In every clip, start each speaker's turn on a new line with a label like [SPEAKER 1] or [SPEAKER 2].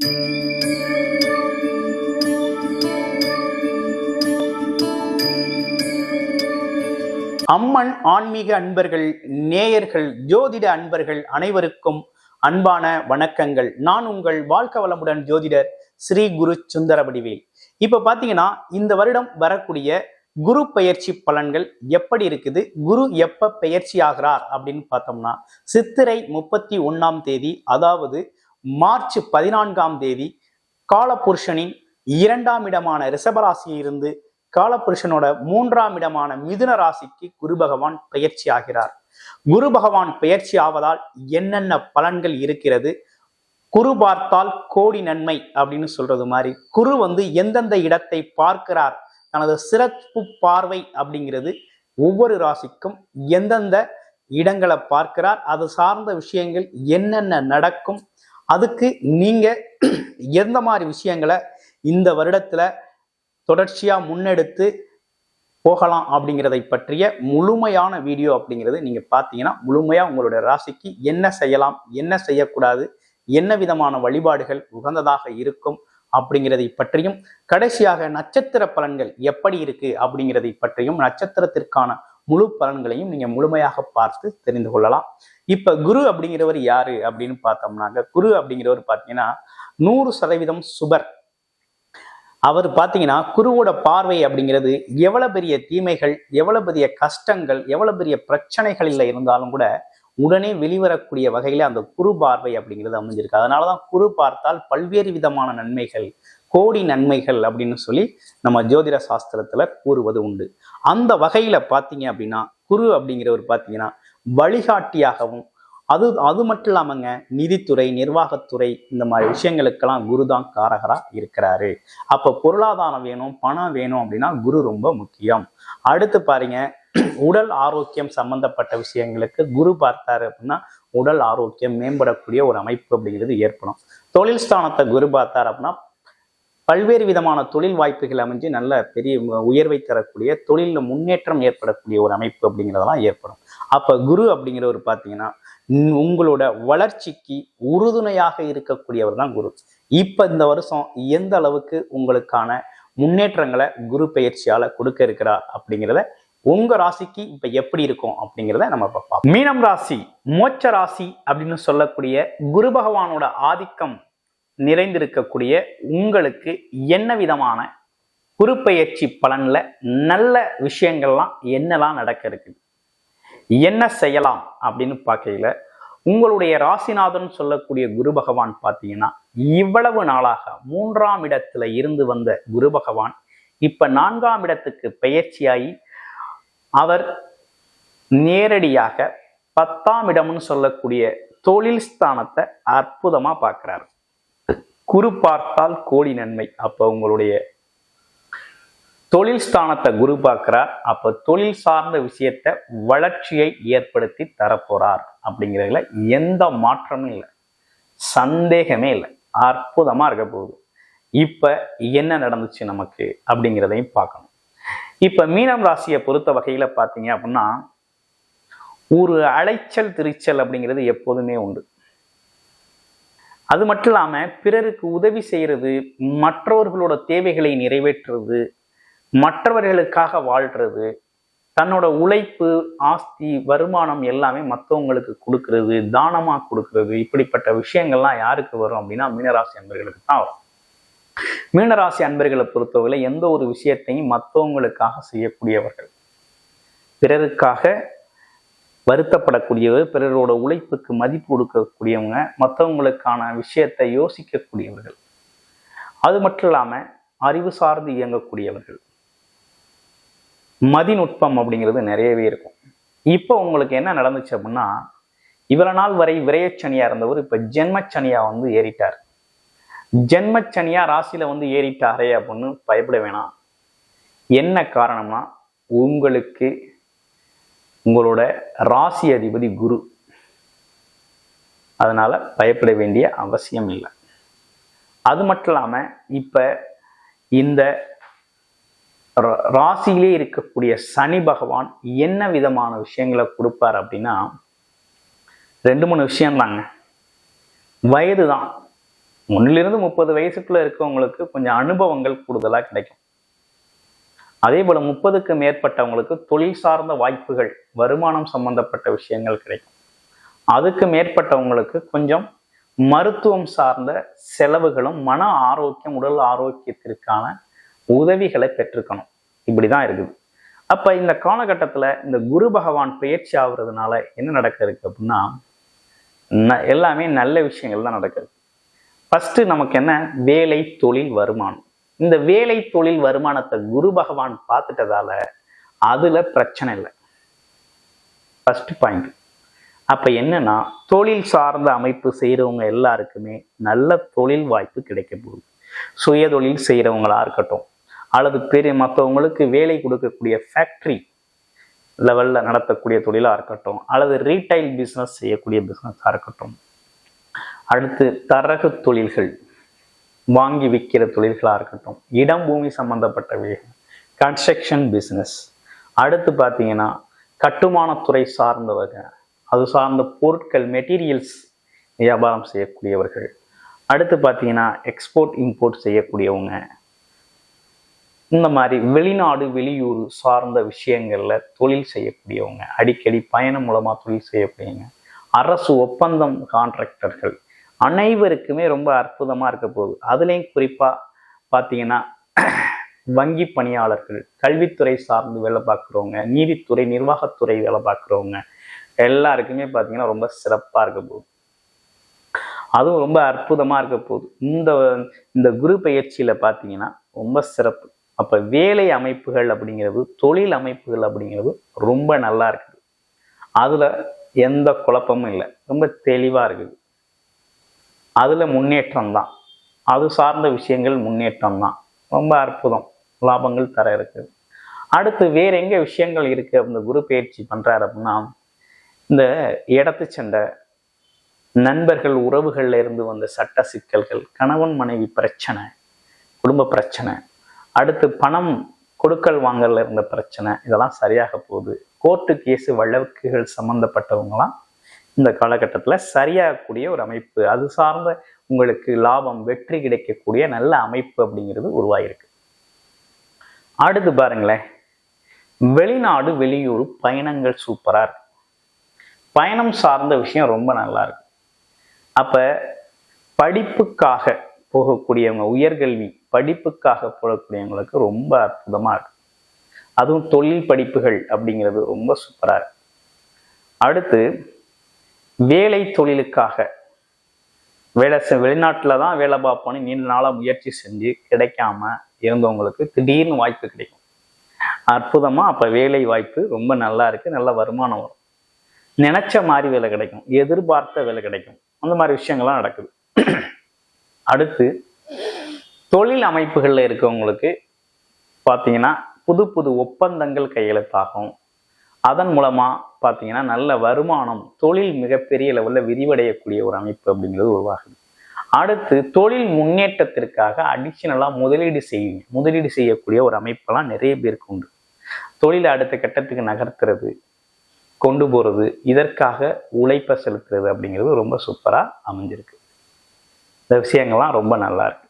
[SPEAKER 1] அம்மன் ஆன்மீக அன்பர்கள் நேயர்கள் ஜோதிட அன்பர்கள் அனைவருக்கும் அன்பான வணக்கங்கள். நான் உங்கள் வாழ்க்க வளமுடன் ஜோதிடர் ஸ்ரீ குரு சுந்தரவடிவேல். இப்ப பாத்தீங்கன்னா இந்த வருடம் வரக்கூடிய குரு பெயர்ச்சி பலன்கள் எப்படி இருக்குது குரு எப்ப பெயர்ச்சி ஆகிறார் அப்படின்னு பார்த்தோம்னா சித்திரை முப்பத்தி ஒன்னாம் தேதி அதாவது மார்ச் பதினான்காம் தேதி காலபுருஷனின் இரண்டாம் இடமான ரிஷபராசியிலிருந்து காலபுருஷனோட மூன்றாம் இடமான மிதுன ராசிக்கு குரு பகவான் பெயர்ச்சி ஆகிறார். குரு பகவான் பெயர்ச்சி ஆவதால் என்னென்ன பலன்கள் இருக்கிறது? குரு பார்த்தால் கோடி நன்மை அப்படின்னு சொல்றது மாதிரி. குரு வந்து எந்தெந்த இடத்தை பார்க்கிறார்? தனது சிறப்பு பார்வை அப்படிங்கிறது ஒவ்வொரு ராசிக்கும் எந்தெந்த இடங்களை பார்க்கிறார்? அது சார்ந்த விஷயங்கள் என்னென்ன நடக்கும்? அதுக்கு நீங்க எந்த மாதிரி விஷயங்களை இந்த வருடத்துல தொடர்ச்சியா முன்னெடுத்து போகலாம் அப்படிங்கிறதை பற்றிய முழுமையான வீடியோ அப்படிங்கிறது நீங்க பார்த்தீங்கன்னா முழுமையா உங்களுடைய ராசிக்கு என்ன செய்யலாம் என்ன செய்யக்கூடாது என்ன விதமான வழிபாடுகள் உகந்ததாக இருக்கும் அப்படிங்கிறதை பற்றியும் கடைசியாக நட்சத்திர பலன்கள் எப்படி இருக்கு அப்படிங்கிறதை பற்றியும் நட்சத்திரத்திற்கான முழு பலன்களையும் நீங்க முழுமையாக பார்த்து தெரிந்து கொள்ளலாம். இப்ப குரு அப்படிங்கிறவர் யாரு அப்படின்னு பார்த்தோம்னாக்க குரு அப்படிங்கிறவர் பார்த்தீங்கன்னா நூறு சதவீதம் சுபர். அவர் பார்த்தீங்கன்னா குருவோட பார்வை அப்படிங்கிறது எவ்வளவு பெரிய தீமைகள் எவ்வளவு பெரிய கஷ்டங்கள் எவ்வளவு பெரிய பிரச்சனைகளில் இருந்தாலும் கூட உடனே வெளிவரக்கூடிய வகையில அந்த குரு பார்வை அப்படிங்கிறது அமைஞ்சிருக்கு. அதனாலதான் குரு பார்த்தால் பல்வேறு விதமான நன்மைகள் கோடி நன்மைகள் அப்படின்னு சொல்லி நம்ம ஜோதிட சாஸ்திரத்துல கூறுவது உண்டு. அந்த வகையில பார்த்தீங்க அப்படின்னா குரு அப்படிங்கிறவர் பார்த்தீங்கன்னா வழிகாட்டியாகவும் அது அது மட்டும் இல்லாமங்க நிதித்துறை நிர்வாகத்துறை இந்த மாதிரி விஷயங்களுக்கெல்லாம் குரு தான் காரகரா இருக்கிறாரு. அப்போ பொருளாதாரம் வேணும் பணம் வேணும் அப்படின்னா குரு ரொம்ப முக்கியம். அடுத்து பாருங்க உடல் ஆரோக்கியம் சம்பந்தப்பட்ட விஷயங்களுக்கு குரு பார்த்தாரு அப்படின்னா உடல் ஆரோக்கியம் மேம்படக்கூடிய ஒரு அமைப்பு அப்படிங்கிறது ஏற்படும். தொழில் ஸ்தானத்தை குரு பார்த்தார் அப்படின்னா பல்வேறு விதமான தொழில் வாய்ப்புகள் அமைஞ்சு நல்ல பெரிய உயர்வை தரக்கூடிய தொழிலில் முன்னேற்றம் ஏற்படக்கூடிய ஒரு அமைப்பு அப்படிங்கிறதெல்லாம் ஏற்படும். அப்போ குரு அப்படிங்கிறவர் பார்த்தீங்கன்னா உங்களோட வளர்ச்சிக்கு உறுதுணையாக இருக்கக்கூடியவர் தான் குரு. இப்போ இந்த வருஷம் எந்த அளவுக்கு உங்களுக்கான முன்னேற்றங்களை குரு பயிற்சியால கொடுக்க இருக்கிறார் அப்படிங்கிறத உங்க ராசிக்கு இப்ப எப்படி இருக்கும் அப்படிங்கிறத நம்ம பார்ப்போம். மீனம் ராசி மோட்ச ராசி அப்படின்னு சொல்லக்கூடிய குரு பகவானோட ஆதிக்கம் நிறைந்திருக்கக்கூடிய உங்களுக்கு என்ன விதமான குறுப்பெயர்ச்சி பலனில் நல்ல விஷயங்கள்லாம் என்னெல்லாம் நடக்க இருக்குது என்ன செய்யலாம் அப்படின்னு பார்க்கையில உங்களுடைய ராசிநாதன் சொல்லக்கூடிய குரு பகவான் பார்த்தீங்கன்னா இவ்வளவு நாளாக மூன்றாம் இடத்துல இருந்து வந்த குரு பகவான் இப்ப நான்காம் இடத்துக்கு பெயர்ச்சியாகி அவர் நேரடியாக பத்தாம் இடம்னு சொல்லக்கூடிய தொழில் ஸ்தானத்தை அற்புதமா பார்க்கிறார். குரு பார்த்தால் கோடி நன்மை. அப்போ உங்களுடைய தொழில் ஸ்தானத்தை குரு பார்க்கிறார். அப்போ தொழில் சார்ந்த விஷயத்த வளர்ச்சியை ஏற்படுத்தி தரப்போறார் அப்படிங்கிறதுல எந்த மாற்றமும் இல்லை. சந்தேகமே இல்லை. அற்புதமா இருக்க போகுது. இப்ப என்ன நடந்துச்சு நமக்கு அப்படிங்கிறதையும் பார்க்கணும். இப்ப மீனம் ராசியை பொறுத்த வகையில பார்த்தீங்க அப்படின்னா ஒரு அலைச்சல் திரிச்சல் அப்படிங்கிறது எப்போதுமே உண்டு. அது மட்டும் இல்லாமல் பிறருக்கு உதவி செய்கிறது மற்றவர்களோட தேவைகளை நிறைவேற்றுறது மற்றவர்களுக்காக வாழ்கிறது தன்னோட உழைப்பு ஆஸ்தி வருமானம் எல்லாமே மற்றவங்களுக்கு கொடுக்கறது தானமாக கொடுக்கறது இப்படிப்பட்ட விஷயங்கள்லாம் யாருக்கு வரும் அப்படின்னா மீனராசி அன்பர்களுக்கு தான் வரும். மீனராசி அன்பர்களை பொறுத்தவரை எந்த ஒரு விஷயத்தையும் மற்றவங்களுக்காக செய்யக்கூடியவர்கள். பிறருக்காக வருத்தப்படக்கூடியவர் பிறரோட உழைப்புக்கு மதிப்பு கொடுக்கக்கூடியவங்க மற்றவங்களுக்கான விஷயத்தை யோசிக்கக்கூடியவர்கள். அது மட்டும் இல்லாமல் அறிவு சார்ந்து இயங்கக்கூடியவர்கள். மதிநுட்பம் அப்படிங்கிறது நிறையவே இருக்கும். இப்போ உங்களுக்கு என்ன நடந்துச்சு அப்படின்னா இவ்வளவு நாள் வரை விரையச்சனியா இருந்தவர் இப்போ ஜென்மச்சனியா வந்து ஏறிட்டார். ஜென்மச்சனியா ராசியில வந்து ஏறிட்டாரே அப்படின்னு பயப்பட வேணாம். என்ன காரணம்னா உங்களுக்கு உங்களோட ராசி அதிபதி குரு. அதனால பயப்பட வேண்டிய அவசியம் இல்லை. அது மட்டும் இல்லாம இப்ப இந்த ராசியிலே இருக்கக்கூடிய சனி பகவான் என்ன விதமான விஷயங்களை கொடுப்பார் அப்படின்னா ரெண்டு மூணு விஷயம் தாங்க. வயது தான் ஒன்றிலிருந்து முப்பது வயசுக்குள்ள இருக்கவங்களுக்கு கொஞ்சம் அனுபவங்கள் கூடுதலாக கிடைக்கும். அதே போல முப்பதுக்கு மேற்பட்டவங்களுக்கு தொழில் சார்ந்த வாய்ப்புகள் வருமானம் சம்பந்தப்பட்ட விஷயங்கள் கிடைக்கும். அதுக்கு மேற்பட்டவங்களுக்கு கொஞ்சம் மருத்துவம் சார்ந்த செலவுகளும் மன ஆரோக்கியம் உடல் ஆரோக்கியத்திற்கான உதவிகளை பெற்றுக்கணும் இப்படிதான் இருக்குது. அப்ப இந்த காலகட்டத்துல இந்த குரு பகவான் பயிற்சி ஆகுறதுனால என்ன நடக்க இருக்கு அப்படின்னா ந- எல்லாமே நல்ல விஷயங்கள் தான் நடக்குது ஃபர்ஸ்ட் நமக்கு என்ன? வேலை தொழில் வருமானம். இந்த வேலை தொழில் வருமானத்தை குரு பகவான் பார்த்துட்டதால அதுல பிரச்சனை இல்லை. ஃபர்ஸ்ட் பாயிண்ட் அப்ப என்னன்னா தொழில் சார்ந்த அமைப்பு செய்யறவங்க எல்லாருக்குமே நல்ல தொழில் வாய்ப்பு கிடைக்க போகுது. சுய தொழில் செய்யறவங்களா இருக்கட்டும் அல்லது பெரிய மற்றவங்களுக்கு வேலை கொடுக்கக்கூடிய ஃபேக்டரி லெவல்ல நடத்தக்கூடிய தொழிலா இருக்கட்டும் அல்லது ரீட்டைல் பிஸ்னஸ் செய்யக்கூடிய பிஸ்னஸாக இருக்கட்டும். அடுத்து தரகு தொழில்கள். வாங்கி விற்கிற தொழில்களாக இருக்கட்டும் இடம் பூமி சம்பந்தப்பட்ட கன்ஸ்ட்ரக்ஷன் பிஸ்னஸ் அடுத்து பார்த்தீங்கன்னா கட்டுமானத்துறை சார்ந்தவங்க அது சார்ந்த பொருட்கள் மெட்டீரியல்ஸ் வியாபாரம் செய்யக்கூடியவர்கள். அடுத்து பார்த்தீங்கன்னா எக்ஸ்போர்ட் இம்போர்ட் செய்யக்கூடியவங்க. இந்த மாதிரி வெளிநாடு வெளியூர் சார்ந்த விஷயங்களில் தொழில் செய்யக்கூடியவங்க. அடிக்கடி பயணம் மூலமாக தொழில் செய்யக்கூடியவங்க. அரசு ஒப்பந்தம் கான்ட்ராக்டர்கள் அனைவருக்குமே ரொம்ப அற்புதமாக இருக்க போகுது. அதுலேயும் குறிப்பாக பார்த்தீங்கன்னா வங்கி பணியாளர்கள் கல்வித்துறை சார்ந்து வேலை பார்க்குறவங்க நீதித்துறை நிர்வாகத்துறை வேலை பார்க்குறவங்க எல்லாருக்குமே பார்த்தீங்கன்னா ரொம்ப சிறப்பாக இருக்க போகுது. அதுவும் ரொம்ப அற்புதமாக இருக்க போகுது. இந்த இந்த குரு பயிற்சியில் பார்த்தீங்கன்னா ரொம்ப சிறப்பு. அப்போ வேலை அமைப்புகள் அப்படிங்கிறது தொழில் அமைப்புகள் அப்படிங்கிறது ரொம்ப நல்லா இருக்குது. அதில் எந்த குழப்பமும் இல்லை. ரொம்ப தெளிவாக இருக்குது. அதில் முன்னேற்றம் தான் அது சார்ந்த விஷயங்கள் முன்னேற்றம் தான் ரொம்ப அற்புதம். லாபங்கள் தர இருக்குது. அடுத்து வேற எங்கே விஷயங்கள் இருக்குது அந்த குரு பயிற்சி பண்ணுறாரு அப்படின்னா இந்த இடத்து சண்டை நண்பர்கள் உறவுகள்ல இருந்து வந்த சட்ட சிக்கல்கள் கணவன் மனைவி பிரச்சனை குடும்ப பிரச்சனை அடுத்து பணம் கொடுக்கல் வாங்கல இருந்த பிரச்சனை இதெல்லாம் சரியாக போகுது. கோர்ட்டு கேஸு வழக்குகள் சம்மந்தப்பட்டவங்களாம் இந்த காலகட்டத்துல சரியாகக்கூடிய ஒரு அமைப்பு அது சார்ந்த உங்களுக்கு லாபம் வெற்றி கிடைக்கக்கூடிய நல்ல அமைப்பு அப்படிங்கிறது உருவாயிருக்கு. அடுத்து பாருங்களேன். வெளிநாடு வெளியூர் பயணங்கள் சூப்பரா இருக்கு. பயணம் சார்ந்த விஷயம் ரொம்ப நல்லா இருக்கு. அப்ப படிப்புக்காக போகக்கூடியவங்க உயர்கல்வி படிப்புக்காக போகக்கூடியவங்களுக்கு ரொம்ப அற்புதமா இருக்கு. அதுவும் தொழில் படிப்புகள் அப்படிங்கிறது ரொம்ப சூப்பரா இருக்கு. அடுத்து வேலை தொழிலுக்காக. வேலை செ- தான் வேலை பார்ப்போன்னு நீண்ட நாளாக முயற்சி செஞ்சு கிடைக்காம இருந்தவங்களுக்கு திடீர்னு வாய்ப்பு கிடைக்கும். அற்புதமாக அப்போ வேலை வாய்ப்பு ரொம்ப நல்லா இருக்குது நல்ல வருமானம் வரும். நினச்ச மாதிரி வேலை கிடைக்கும் எதிர்பார்த்த வேலை கிடைக்கும். அந்த மாதிரி விஷயங்கள்லாம் நடக்குது. அடுத்து தொழில் அமைப்புகளில் இருக்கவங்களுக்கு பார்த்தீங்கன்னா புது புது ஒப்பந்தங்கள் கையெழுத்தாகும். அதன் மூலமா பார்த்தீங்கன்னா நல்ல வருமானம் தொழில் மிகப்பெரிய லெவலில் விரிவடையக்கூடிய ஒரு அமைப்பு அப்படிங்கிறது உருவாகுது. அடுத்து தொழில் முன்னேற்றத்திற்காக அடிஷனலாக முதலீடு செய்வீங்க முதலீடு செய்யக்கூடிய ஒரு அமைப்பெல்லாம் நிறைய பேருக்கு உண்டு. தொழிலை அடுத்த கட்டத்துக்கு நகர்த்துறது கொண்டு போகிறது இதற்காக உழைப்பை செலுத்துறது அப்படிங்கிறது ரொம்ப சூப்பராக அமைஞ்சிருக்கு. இந்த விஷயங்கள்லாம் ரொம்ப நல்லா இருக்கு.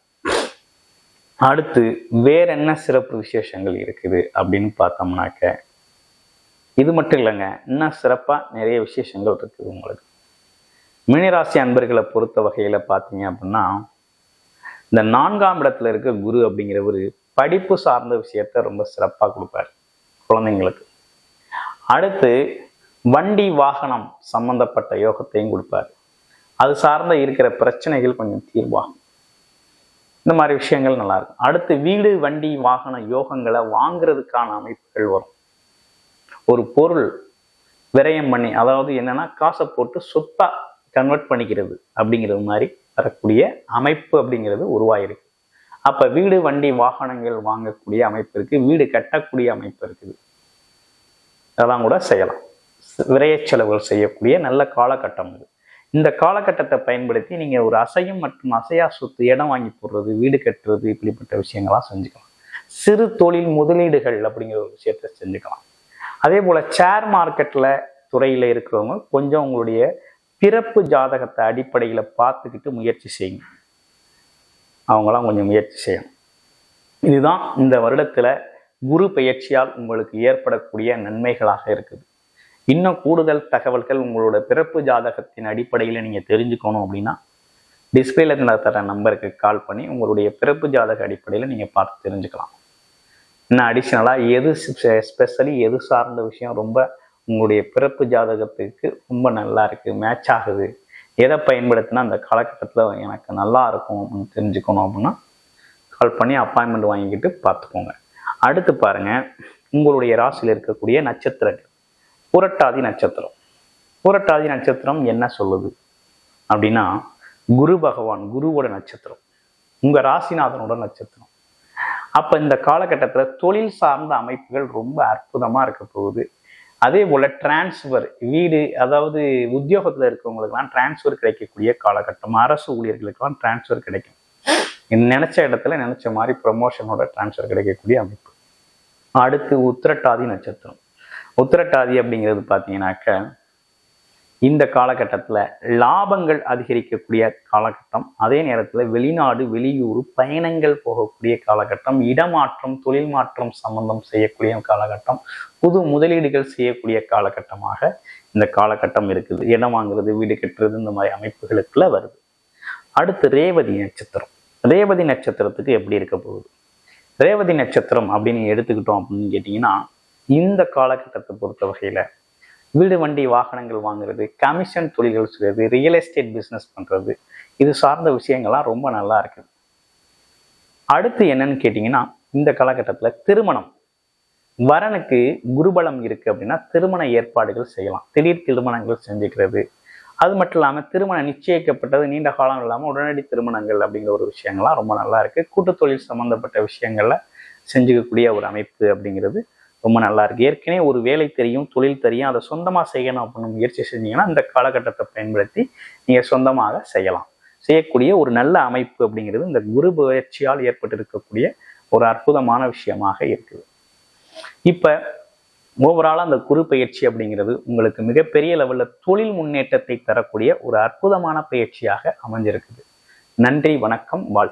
[SPEAKER 1] அடுத்து வேற என்ன சிறப்பு விசேஷங்கள் இருக்குது அப்படின்னு பார்த்தோம்னாக்க இது மட்டும் இல்லைங்க. இன்னும் சிறப்பா நிறைய விசேஷங்கள் இருக்குது உங்களுக்கு. மீனராசி அன்பர்களை பொறுத்த வகையில பார்த்தீங்க அப்படின்னா இந்த நான்காம் இடத்துல இருக்க குரு அப்படிங்கிறவர் படிப்பு சார்ந்த விஷயத்த ரொம்ப சிறப்பா கொடுப்பார் குழந்தைங்களுக்கு. அடுத்து வண்டி வாகனம் சம்பந்தப்பட்ட யோகத்தையும் கொடுப்பார். அது சார்ந்த இருக்கிற பிரச்சனைகள் கொஞ்சம் தீர்வாகும். இந்த மாதிரி விஷயங்கள் நல்லா இருக்கும். அடுத்து வீடு வண்டி வாகன யோகங்களை வாங்குறதுக்கான அமைப்புகள் வரும். ஒரு பொருள் விரயம் பண்ணி அதாவது என்னன்னா காசை போட்டு சொத்தா கன்வெர்ட் பண்ணிக்கிறது அப்படிங்கிறது மாதிரி வரக்கூடிய அமைப்பு அப்படிங்கிறது உருவாயிருக்கு. அப்ப வீடு வண்டி வாகனங்கள் வாங்கக்கூடிய அமைப்பு இருக்கு வீடு கட்டக்கூடிய அமைப்பு இருக்குது. அதெல்லாம் கூட செய்யலாம். விரைய செலவுகள் செய்யக்கூடிய நல்ல காலகட்டம் இது இந்த காலகட்டத்தை பயன்படுத்தி நீங்க ஒரு அசையும் மற்றும் அசையா சொத்து இடம் வாங்கி போடுறது வீடு கட்டுறது இப்படிப்பட்ட விஷயங்கள்லாம் செஞ்சுக்கலாம். சிறு தொழில் முதலீடுகள் அப்படிங்கிற ஒரு விஷயத்த செஞ்சுக்கலாம். அதே போல் ஷேர் மார்க்கெட்டில் துறையில் இருக்கிறவங்க கொஞ்சம் உங்களுடைய பிறப்பு ஜாதகத்தை அடிப்படையில் பார்த்துக்கிட்டு முயற்சி செய்யுங்க. அவங்களாம் கொஞ்சம் முயற்சி செய்யணும். இதுதான் இந்த வருடத்தில் குரு பயிற்சியால் உங்களுக்கு ஏற்படக்கூடிய நன்மைகளாக இருக்குது. இன்னும் கூடுதல் தகவல்கள் உங்களோட பிறப்பு ஜாதகத்தின் அடிப்படையில் நீங்கள் தெரிஞ்சுக்கணும் அப்படின்னா டிஸ்பிளேல தர நம்பருக்கு கால் பண்ணி உங்களுடைய பிறப்பு ஜாதக அடிப்படையில் நீங்கள் பார்த்து தெரிஞ்சுக்கலாம். இன்னும் அடிஷ்னலாக எது ஸ்பெஷலி எது சார்ந்த விஷயம் ரொம்ப உங்களுடைய பிறப்பு ஜாதகத்துக்கு ரொம்ப நல்லா இருக்குது மேட்ச் ஆகுது. எதை பயன்படுத்தினா அந்த காலகட்டத்தில் எனக்கு நல்லா இருக்கும் அப்படின்னு தெரிஞ்சுக்கணும் அப்படின்னா கால் பண்ணி அப்பாயின்மெண்ட் வாங்கிக்கிட்டு பார்த்துக்கோங்க. அடுத்து பாருங்கள் உங்களுடைய ராசியில் இருக்கக்கூடிய நட்சத்திரங்கள். புரட்டாதி நட்சத்திரம். புரட்டாதி நட்சத்திரம் என்ன சொல்லுது? அப்படின்னா குரு பகவான் குருவோட நட்சத்திரம். உங்கள் ராசிநாதனோட நட்சத்திரம். அப்ப இந்த காலகட்டத்துல தொழில் சார்ந்த அமைப்புகள் ரொம்ப அற்புதமா இருக்க போகுது. அதே போல டிரான்ஸ்ஃபர் வீடு அதாவது உத்தியோகத்துல இருக்கவங்களுக்கெல்லாம் டிரான்ஸ்ஃபர் கிடைக்கக்கூடிய காலகட்டம் அரசு ஊழியர்களுக்கெல்லாம் டிரான்ஸ்ஃபர் கிடைக்கும். நினைச்ச இடத்துல நினைச்ச மாதிரி ப்ரமோஷனோட டிரான்ஸ்ஃபர் கிடைக்கக்கூடிய அமைப்பு. அடுத்து உத்திரட்டாதி நட்சத்திரம். உத்திரட்டாதி அப்படிங்கிறது பார்த்தீங்கன்னாக்க இந்த காலகட்டத்தில் லாபங்கள் அதிகரிக்கக்கூடிய காலகட்டம் அதே நேரத்தில் வெளிநாடு வெளியூர் பயணங்கள் போகக்கூடிய காலகட்டம் இடமாற்றம் தொழில் மாற்றம் சம்பந்தம் செய்யக்கூடிய காலகட்டம் புது முதலீடுகள் செய்யக்கூடிய காலகட்டமாக இந்த காலகட்டம் இருக்குது. இடம் வாங்குறது வீடு கட்டுறது இந்த மாதிரி அமைப்புகளுக்குள்ள வருது. அடுத்து ரேவதி நட்சத்திரம். ரேவதி நட்சத்திரத்துக்கு எப்படி இருக்க போகுது? ரேவதி நட்சத்திரம் அப்படின்னு எடுத்துக்கிட்டோம் அப்படின்னு கேட்டிங்கன்னா இந்த காலகட்டத்தை பொறுத்த வகையில் வீடு வண்டி வாகனங்கள் வாங்குறது கமிஷன் தொழில்கள் செய்யறது ரியல் எஸ்டேட் பிஸ்னஸ் பண்ணுறது இது சார்ந்த விஷயங்கள்லாம் ரொம்ப நல்லா இருக்குது. அடுத்து என்னன்னு கேட்டிங்கன்னா இந்த காலகட்டத்தில் திருமணம். வரனுக்கு குருபலம் இருக்குது அப்படின்னா திருமண ஏற்பாடுகள் செய்யலாம். திடீர் திருமணங்கள் செஞ்சுக்கிறது. அது மட்டும் இல்லாமல் திருமணம் நிச்சயிக்கப்பட்டது நீண்ட காலம் இல்லாமல் உடனடி திருமணங்கள் அப்படிங்கிற ஒரு விஷயங்கள்லாம் ரொம்ப நல்லா இருக்கு. கூட்டுத்தொழில் சம்மந்தப்பட்ட விஷயங்களில் செஞ்சுக்கக்கூடிய ஒரு அமைப்பு அப்படிங்கிறது ரொம்ப நல்லா இருக்கு. ஏற்கனவே ஒரு வேலை தெரியும் தொழில் தெரியும் அதை சொந்தமாக செய்யணும் அப்படின்னு முயற்சி செஞ்சீங்கன்னா இந்த காலகட்டத்தை பயன்படுத்தி நீங்கள் சொந்தமாக செய்யலாம். செய்யக்கூடிய ஒரு நல்ல அமைப்பு அப்படிங்கிறது இந்த குரு பயிற்சியால் ஏற்பட்டிருக்கக்கூடிய ஒரு அற்புதமான விஷயமாக இருக்குது. இப்போ ஓவராலாக அந்த குரு பயிற்சி அப்படிங்கிறது உங்களுக்கு மிகப்பெரிய லெவலில் தொழில் முன்னேற்றத்தை தரக்கூடிய ஒரு அற்புதமான பயிற்சியாக அமைஞ்சிருக்குது. நன்றி வணக்கம் வாழ்